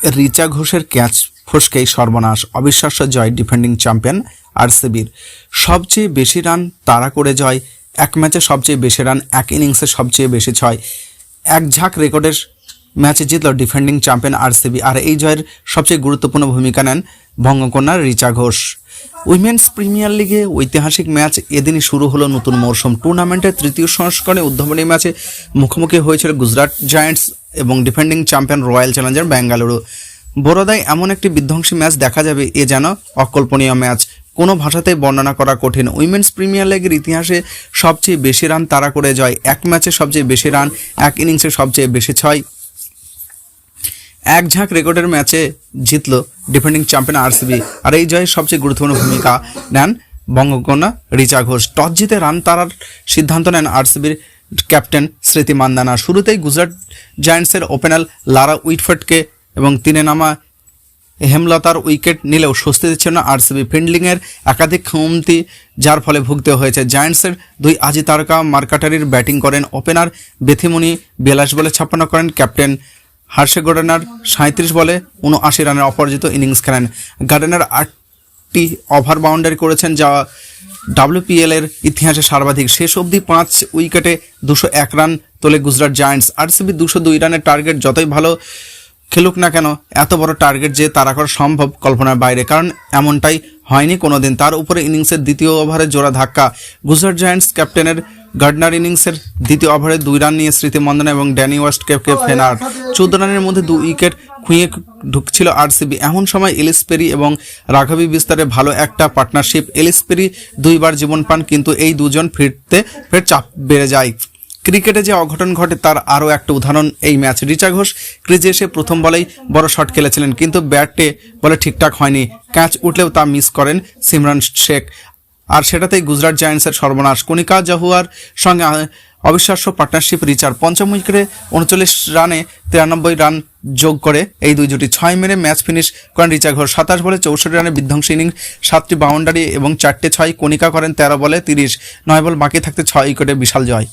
রিচা ঘোষের ক্যাচ ফসকেই সর্বনাশ, অবিশ্বাস্য জয় ডিফেন্ডিং চ্যাম্পিয়ন আরসিবির। সবচেয়ে বেশি রান তারা করে জয়, এক ম্যাচে সবচেয়ে বেশি রান, এক ইনিংসে সবচেয়ে বেশি ছয়। এক ঝাঁক রেকর্ডের ম্যাচে জিতল ডিফেন্ডিং চ্যাম্পিয়ন আরসিবি, আর এই জয়ের সবচেয়ে গুরুত্বপূর্ণ ভূমিকা নেন ভঙ্গকন্যার রিচা ঘোষ। উইমেন্স প্রিমিয়ার লিগে ঐতিহাসিক ম্যাচ এদিনই শুরু হলো নতুন মরশুম। টুর্নামেন্টের তৃতীয় সংস্করণে উদ্বোধনী ম্যাচে মুখোমুখি হয়েছিল গুজরাট জায়ান্টস এবং defending champion royal challenger Bengaluru বড়োদায় এমন একটি বিধ্বংসী ম্যাচ দেখা যাবে, এ যেন অকল্পনীয় ম্যাচ। কোনো ভাষাতেই বর্ণনা করা কঠিন। উইমেন্স প্রিমিয়ার লিগের ইতিহাসে সবচেয়ে বেশি রান তাড়া করে জয়। এক ম্যাচে সবচেয়ে বেশি রান, এক ইনিংসে সবচেয়ে বেশি ছয়। এক ঝাঁক রেকর্ডের ম্যাচে জিতল ডিফেন্ডিং চ্যাম্পিয়ন আরসিবি। আর এই জয়ের সবচেয়ে গুরুত্বপূর্ণ ভূমিকা নেন বঙ্গকন্যা রিচা ঘোষ। টস জিতে রান তারার সিদ্ধান্ত নেন আরসিবির ক্যাপ্টেন স্মৃতি মান্দানা। শুরুতেই গুজরাট জায়ান্টসের ওপেনার লারা উইটফোর্ডকে এবং তিনে নামা হেমলতার উইকেট নিলেও স্বস্তি দিচ্ছে না আরসিবি। ফিল্ডিংয়ের একাধিক কমতি যার ফলে ভুগতে হয়েছে। জায়ান্টসের দুই আজি তারকা মার্কাটারির ব্যাটিং করেন ওপেনার বেথিমুনি বেলাস বলে ছাপ্পান্ন করেন ক্যাপ্টেন হার্ষে গার্ডেনার সাঁত্রিশ বলে উনআশি রানের অপরাজিত ইনিংস খেলেন। গার্ডেনার আটটি ওভার বাউন্ডারি করেছেন যা ডাব্লিউপিএল এর ইতিহাসে সর্বাধিক। শেষ অবধি পাঁচ উইকেটে দুশো এক রান তোলে গুজরাট জায়ান্টস। আরসিবি দুশো দুই রানের টার্গেট যতই ভালো খেলুক না কেন, এত বড় টার্গেট যে তারা করা সম্ভব কল্পনার বাইরে। কারণ এমনটাই হয়নি কোনোদিন। তার উপরে ইনিংসের দ্বিতীয় ওভারে জোড়া ধাক্কা। গুজরাট জায়ান্টস ক্যাপ্টেনের গার্ডনার ইনিংসের দ্বিতীয় ওভারে দুই রান নিয়ে স্মৃতি মন্দনা এবং ড্যানি ওয়েস্টকেপকে ফেনার। চোদ্দ রানের মধ্যে দু উইকেট খুঁয়ে ঢুকছিল আরসিবি। এমন সময় এলিস পেরি এবং রাঘবি বিস্তারে ভালো একটা পার্টনারশিপ। এলিস পেরি দুইবার জীবন পান কিন্তু এই দুজন ফিরতে ফের চাপ বেড়ে যায়। ক্রিকেটে যে অঘটন ঘটে তার আরও একটা উদাহরণ এই ম্যাচ। রিচা ঘোষ ক্রিজে এসে প্রথম বলেই বড় শট খেলেছিলেন কিন্তু ব্যাটে বলে ঠিকঠাক হয়নি। ক্যাচ উঠলেও তা মিস করেন সিমরান শেখ। আর সেটাতেই গুজরাট জায়ান্টসের সর্বনাশ। কণিকা জাহুয়ার সঙ্গে অবিশ্বাস্য পার্টনারশিপ রিচার পঞ্চম উইকেটে উনচল্লিশ রানে তিরানব্বই রান যোগ করে এই দুই জুটি ছয় মেরে ম্যাচ ফিনিশ করেন রিচা ঘোষ। সাতাশ বলে চৌষট্টি রানে বিধ্বংসী ইনিংস, সাতটি বাউন্ডারি এবং চারটে ছয় কণিকা করেন তেরো বলে তিরিশ, নয় বল বাকি থাকতে ছয় উইকেটে বিশাল জয়।